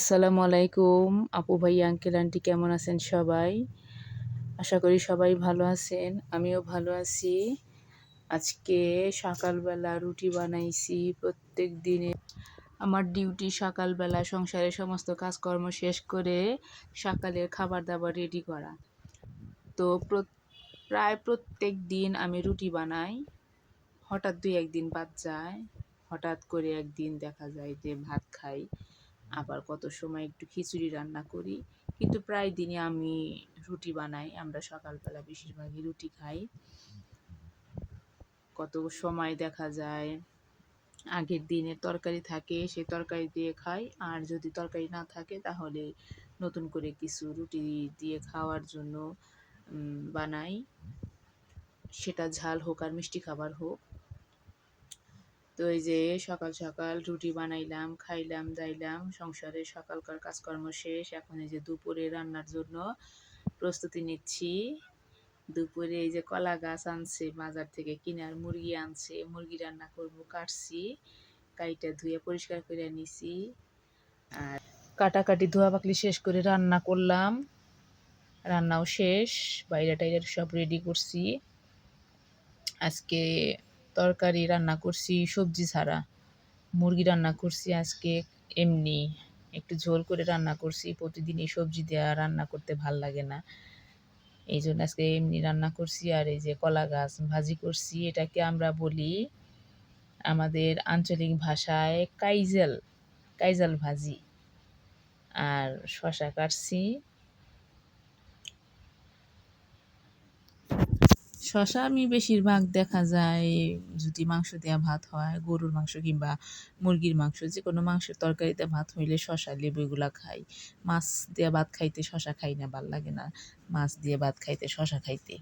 আসসালামু আলাইকুম আপু ভাই আঙ্কেল আন্টি কেমন আছেন সবাই? আশা করি সবাই ভালো আছেন, আমিও ভালো আছি। আজকে সকালবেলা রুটি বানাইছি প্রত্যেক দিনে আমার ডিউটি সকালবেলা সংসারের সমস্ত কাজকর্ম শেষ করে সকালের খাবার দাবার রেডি করা। তো প্রায় প্রত্যেক দিন আমি রুটি বানাই। হঠাৎ দুই একদিন বাদ যায়। হঠাৎ করে একদিন দেখা যায় যে ভাত খাই। আবার কত সময় একটু খিচুড়ি রান্না করি। কিন্তু প্রায় দিনই আমি রুটি বানাই, আমরা সকালবেলা বেশিরভাগই রুটি খাই। কত সময় দেখা যায়, আগের দিনের তরকারি থাকে সেই তরকারি দিয়ে খাই। আর যদি তরকারি না থাকে তাহলে নতুন করে কিছু রুটি দিয়ে খাওয়ার জন্য বানাই। সেটা ঝাল হোক আর মিষ্টি খাবার হোক। তো এই যে সকাল সকাল রুটি বানাইলাম, খাইলাম, দাইলাম, সংসারে সকালকার কাজকর্ম শেষ। এখন এই যে দুপুরে রান্নার জন্য প্রস্তুতি নিচ্ছি। দুপুরে এই যে কলা গাছ আনছে, বাজার থেকে কিনার মুরগি আনছে, মুরগি রান্না করব, কাটছি। কাইটা ধুয়ে পরিষ্কার করে নিছি। আর কাটাকাটি ধোয়া পাকলি শেষ করে রান্না করলাম। রান্নাও শেষ বাইরে টাইরে সব রেডি করছি। আজকে তরকারি রান্না করছি, সবজি ছাড়া। মুরগি রান্না করছি আজকে, এমনি। একটু ঝোল করে রান্না করছি, প্রতিদিনই সবজি দেওয়া রান্না করতে ভালো লাগে না। এই জন্য আজকে এমনি রান্না করছি, আর এই যে কলা গাছ ভাজি করছি। এটাকে আমরা বলি আমাদের আঞ্চলিক ভাষায় কাইজেল, কাইজাল ভাজি। আর শশা কাটছি। শশা আমি বেশিরভাগ দেখা যায় যদি মাংস দেওয়া ভাত হয়, গরুর মাংস কিংবা মুরগির মাংস যে কোনো মাংসের তরকারিতে ভাত হইলে শশা লেবু এগুলা খাই। মাছ দিয়ে ভাত খাইতে শশা খাই না, ভালো লাগে না। মাছ দিয়ে ভাত খাইতে শশা খাইতে।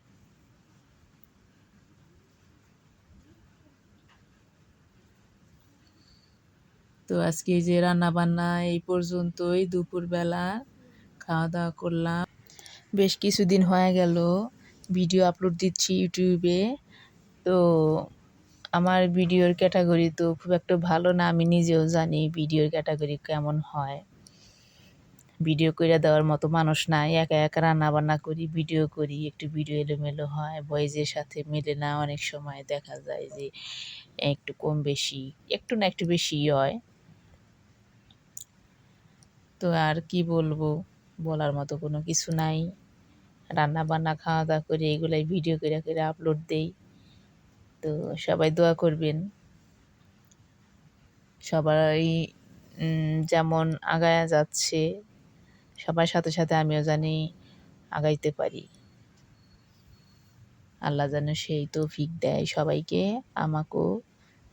তো আজকে যে রান্না বান্না এই পর্যন্তই। দুপুরবেলা খাওয়া দাওয়া করলাম। বেশ কিছুদিন হয়ে গেল। ভিডিও আপলোড দিচ্ছি ইউটিউবে। তো আমার ভিডিওর ক্যাটাগরি তো খুব একটা ভালো না, আমি নিজেও জানি ভিডিওর ক্যাটাগরি কেমন হয়। ভিডিও করে দেওয়ার মতো মানুষ নাই, একা একা রান্না বান্না করি ভিডিও করি, একটু ভিডিও এলোমেলো হয় বয়েজের সাথে মেলে না অনেক সময় দেখা যায় যে একটু কম বেশি, একটু না একটু বেশি হয়। তো আর কি বলব, বলার মতো কোনো কিছু নাই। রান্না বান্না খাওয়া দাওয়া করে এগুলাই ভিডিও করে করে আপলোড দেই। তো সবাই দোয়া করবেন। সবাই যেমন আগায়া যাচ্ছে, সবার সাথে সাথে আমিও জানি আগাইতে পারি। আল্লাহ যেন সেই তৌফিক দেয় সবাইকে, আমাকেও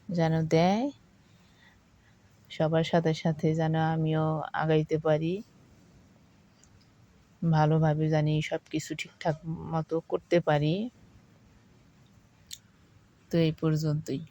যেন দেয়। সবার সাথে সাথে যেন আমিও আগাইতে পারি। ভালোভাবে জানি সব কিছু ঠিকঠাক মতো করতে পারি। তো এই পর্যন্তই।